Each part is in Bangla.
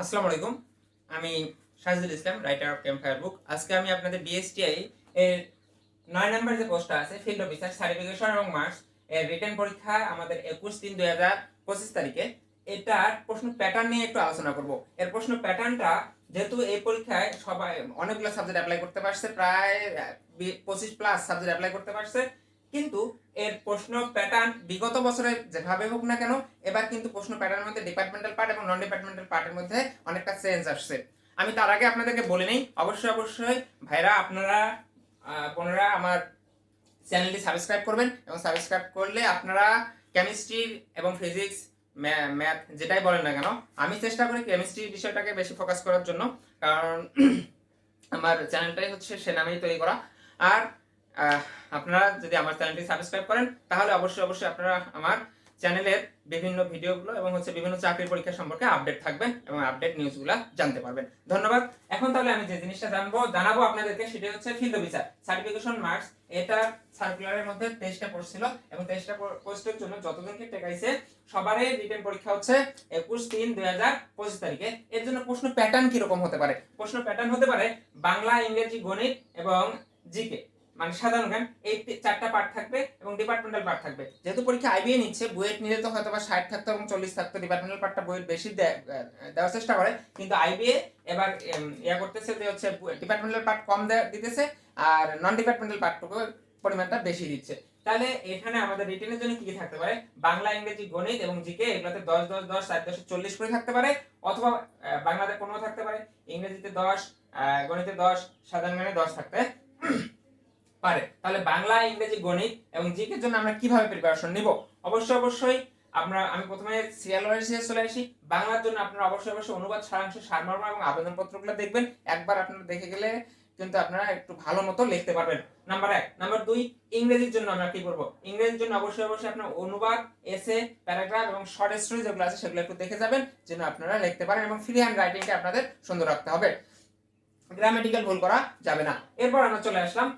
আসসালামু আলাইকুম। আমি Sajidul Islam writer of campire book আজকে আমি আপনাদের বিএসটিআই এর নয় নম্বর যে পোস্টটা আছে ফিল্ড অফিসার সার্টিফিকেশন এবং মার্কস এর রিটার্ন পরীক্ষা আমাদের একুশ তিন দুই হাজার পঁচিশ তারিখে। এটার প্রশ্ন প্যাটার্ন নিয়ে একটু আলোচনা করব। এর প্রশ্ন প্যাটার্নটা যেহেতু এই পরীক্ষায় সবাই অনেকগুলো সাবজেক্ট অ্যাপ্লাই করতে পারছে, প্রায় পঁচিশ প্লাস সাবজেক্ট অ্যাপ্লাই করতে পারছে। কিন্তু এর প্রশ্ন প্যাটার্ন বিগত বছরে যেভাবে হোক না কেন, এবার কিন্তু প্রশ্ন প্যাটার্নের মধ্যে ডিপার্টমেন্টাল পার্ট এবং নন ডিপার্টমেন্টাল পার্টের মধ্যে অনেকটা চেঞ্জ আসছে। আমি তার আগে আপনাদেরকে বলে নেই, অবশ্যই অবশ্যই ভাইরা আপনারা বোনেরা আমার চ্যানেলটি সাবস্ক্রাইব করবেন এবং সাবস্ক্রাইব করলে আপনারা কেমিস্ট্রি এবং ফিজিক্স ম্যাথ যেটাই বলেন না কেন, আমি চেষ্টা করি কেমিস্ট্রি বিষয়টাকে বেশি ফোকাস করার জন্য, কারণ আমার চ্যানেলটাই হচ্ছে সে নামেই তৈরি করা। আর আপনারা যদি আমার চ্যানেলটি সাবস্ক্রাইব করেন, তাহলে অবশ্যই অবশ্যই আপনারা আমার চ্যানেলের বিভিন্ন ভিডিওগুলো এবং হচ্ছে বিভিন্ন চাকরির পরীক্ষা সম্পর্কে আপডেট থাকবেন এবং আপডেট নিউজগুলো জানতে পারবেন। ধন্যবাদ। এখন তাহলে আমি যে জিনিসটা জানব, জানাব আপনাদেরকে, সেটা হচ্ছে ফিল্ড অফিসার সার্টিফিকেশন মার্কস এটা সার্কুলারের মধ্যে তেইশটা পড়ছিল এবং তেইশটা পোস্টের জন্য যতজনকে টেকাইছে সবারই রিটেন পরীক্ষা হচ্ছে একুশ তিন দুই হাজার পঁচিশ তারিখে। এর জন্য প্রশ্ন প্যাটার্ন কীরকম হতে পারে? প্রশ্ন প্যাটার্ন হতে পারে বাংলা, ইংরেজি, গণিত এবং জিকে মানে সাধারণ জ্ঞান এই চারটা পার্ট থাকবে এবং ডিপার্টমেন্টাল পার্ট থাকবে। যেহেতু পরীক্ষা আইবিএ নিচ্ছে, বুয়েট নিলে তো হয়তো বা ষাট থাকতো এবং চল্লিশ থাকতো ডিপার্টমেন্টাল পার্টটা বুয়েট বেশি দেওয়ার চেষ্টা করে। কিন্তু আইবিএ এবার ইয়া করতেছে যে হচ্ছে ডিপার্টমেন্টাল পার্ট কম দিতেছে আর নন ডিপার্টমেন্টাল পার্টটুকু পরিমাণটা বেশি দিচ্ছে। তাহলে এখানে আমাদের রিটেনের জন্য কি কি থাকতে পারে? বাংলা, ইংরেজি, গণিত এবং জিকে এগুলোতে দশ দশ দশ চার দশ, চল্লিশ করে থাকতে পারে অথবা বাংলাতে পনেরো থাকতে পারে, ইংরেজিতে দশ গণিতে দশ, সাধারণ জ্ঞানে দশ থাকতে। পারে। তাহলে বাংলা, ইংরেজি, গণিত এবং জিকে জন্য আমরা কীভাবে প্রিপারেশন নিব? অবশ্যই অবশ্যই আমরা, আমি প্রথমে সিরিয়াল ওয়াইজে চলে আসি। বাংলার জন্য আপনারা অবশ্যই অবশ্যই অনুবাদ, সারাংশ, সারমর্ম এবং আবেদনপত্রগুলো দেখবেন। একবার আপনারা দেখে গেলে কিন্তু আপনারা একটু ভালো মতো লিখতে পারবেন। নাম্বার এক। নাম্বার দুই, ইংরেজির জন্য আমরা কি করব? ইংরেজির জন্য অবশ্যই অবশ্যই আপনার অনুবাদ এসে প্যারাগ্রাফ এবং শর্ট স্টোরি যেগুলো আছে সেগুলো একটু দেখে যাবেন, যেন আপনারা লিখতে পারেন এবং ফ্রি হ্যান্ড রাইটিংটা আপনাদের সুন্দর রাখতে হবে। গ্রামেটিক্যাল ভুল করা যাবে না। এরপর আমরা চলে আসলাম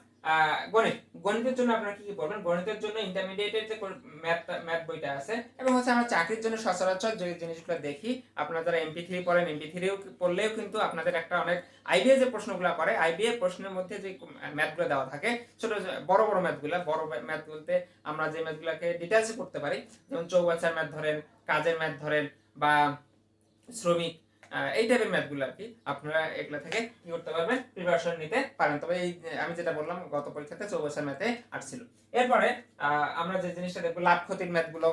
গণিত। গণিতের জন্য আপনারা কি কি পড়বেন? গণিতের জন্য ইন্টারমিডিয়েটের যে ম্যাথ ম্যাথ বইটা আছে, এবং হচ্ছে আমরা চাকরির জন্য সচরাচর যে জিনিসগুলো দেখি, আপনারা যারা এমপি থ্রি পড়েন এমপি থ্রিও পড়লেও কিন্তু আপনাদের একটা অনেক আইবিএ যে প্রশ্নগুলো করে আইবিএ প্রশ্নের মধ্যে যে ম্যাথগুলো দেওয়া থাকে, ছোট, বড় বড় ম্যাথগুলো বড় ম্যাথ বলতে আমরা যে ম্যাথগুলোকে ডিটেলসে করতে পারি, যেমন চৌবাচ্চার ম্যাথ ধরেন, কাজের ম্যাথ ধরেন, বা শ্রমিক এই টাইপের ম্যাথগুলো আর কি আপনারা এগুলো থেকে কি করতে পারবেন? প্রিপারেশন নিতে পারেন। তবে এই, আমি যেটা বললাম, গত পরীক্ষাতে চৌবাচ্চার ম্যাথে আসছিল এরপরে আমরা যে জিনিসটা দেখব, লাভ ক্ষতির ম্যাথগুলো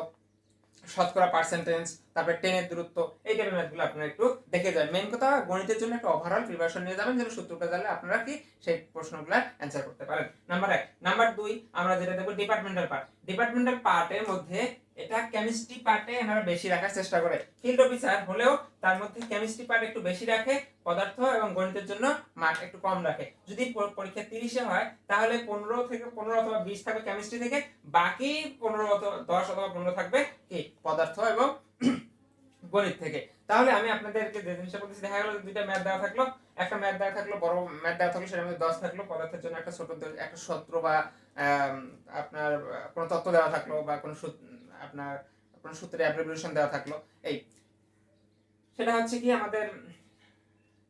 শতকরা পার্সেন্টেজ তারপরে টেনের দূরত্ব, এই টাইপের ম্যাথগুলো আপনারা একটু দেখে যাবেন। মেন কথা, গণিতের জন্য একটা ওভারঅল প্রিপারেশন নিয়ে যাবেন, যেন সূত্রটা জানলে আপনারা কি সেই প্রশ্নগুলো অ্যান্সার করতে পারেন। নাম্বার এক। নাম্বার দুই, আমরা যেটা দেখব ডিপার্টমেন্টাল পার্ট ডিপার্টমেন্টাল পার্টের মধ্যে এটা কেমিস্ট্রি পার্টে আমরা বেশি রাখার চেষ্টা করে। ফিল্ড অফিসার হলেও তার মধ্যে কেমিস্ট্রি পার্ট একটু বেশি রাখে, পদার্থ এবং গণিতের জন্য মার্ক একটু কম রাখে। যদি পরীক্ষা তিরিশে হয়, তাহলে পনেরো থেকে পনেরো অথবা বিশ থাকবে কেমিস্ট্রি থেকে, বাকি পনেরো অথবা দশ অথবা পনেরো থাকবে কি? পদার্থ এবং গণিত থেকে। তাহলে আমি আপনাদেরকে যে জিনিসটা বলতেছি, দেখা গেলো দুইটা ম্যাথ দেওয়া থাকল। একটা ম্যাথ দেওয়া থাকল, বড় ম্যাথ দেওয়া থাকল, সেটার মধ্যে দশ থাকল। পদার্থের জন্য একটা ছোট একটা সত্র বা আপনার কোনো তত্ত্ব দেওয়া থাকল বা কোনো সূত- আপনার কোনো সূত্রের দেওয়া থাকল। এই, সেটা হচ্ছে কি আমাদের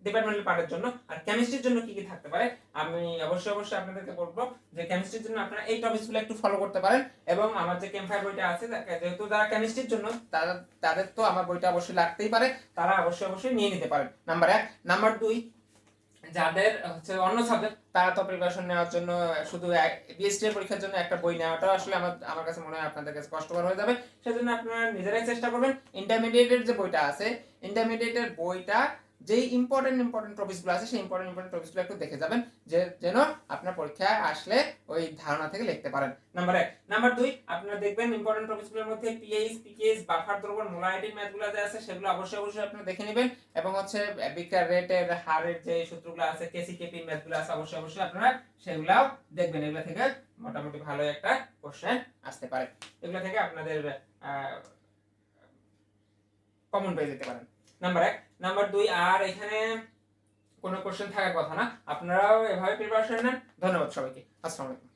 ডিপার্টমেন্টাল পার্টের জন্য। আর কেমিস্ট্রির জন্য কি কি থাকতে পারে? আমি অবশ্যই অবশ্যই আপনাদেরকে বলব যে কেমিস্ট্রির জন্য আপনারা এই টপিকসগুলো একটু ফলো করতে পারেন। এবং আমার যে ক্যাম্পায়ার বইটা আছে যেহেতু যারা কেমিস্ট্রির জন্য, তারা, তাদের তো আমার বইটা অবশ্যই লাগতেই পারে, তারা অবশ্যই অবশ্যই নিয়ে নিতে পারেন। নাম্বার এক। নাম্বার দুই যাদের, হচ্ছে অন্য সাবজেক্ট তারা তো প্রিপারেশন নেওয়ার জন্য, শুধু বিএসটি পরীক্ষার জন্য একটা বই নেওয়াটা আসলে আমার আমার কাছে মনে হয় আপনাদের কাছে কষ্টকর হয়ে যাবে। সেজন্য আপনারা নিজেরাই চেষ্টা করবেন। ইন্টারমিডিয়েটের যে বইটা আছে ইন্টারমিডিয়েটের বইটা যেই ইম্পর্টেন্ট ইম্পর্টেন্ট টপিকসগুলো আছে, সেই ইম্পর্টেন্ট ইম্পর্টেন্ট টপিকসগুলো একটু দেখে যাবেন। যে যেন আপনার পরীক্ষায় আসলে ওই ধারণা থেকে লিখতে পারেন। নাম্বার এক। নাম্বার দুই, আপনারা দেখবেন ইম্পর্টেন্ট টপিকসগুলোর মধ্যে পিএইচ পিকেএস বাফার দ্রবণ মোলারিটির ম্যাথগুলো যে আছে, সেগুলো অবশ্যই অবশ্যই আপনারা দেখে নেবেন। এবং হচ্ছে বিক্রার রেটের হারের যে সূত্রগুলো আছে কেসি কেপি ম্যাথগুলো আছে, অবশ্যই অবশ্যই আপনারা সেগুলাও দেখবেন। এগুলো থেকে মোটামুটি ভালো একটা কোশ্চেন আসতে পারে। এগুলো থেকে আপনাদের কমন পেয়ে যেতে পারেন। নাম্বার এক. নাম্বার দুই, আর এখানে কোনো কোশ্চেন থাকার কথা না। আপনারাও এভাবে প্রিপারেশন নেন। ধন্যবাদ সবাইকে। আসসালামু আলাইকুম।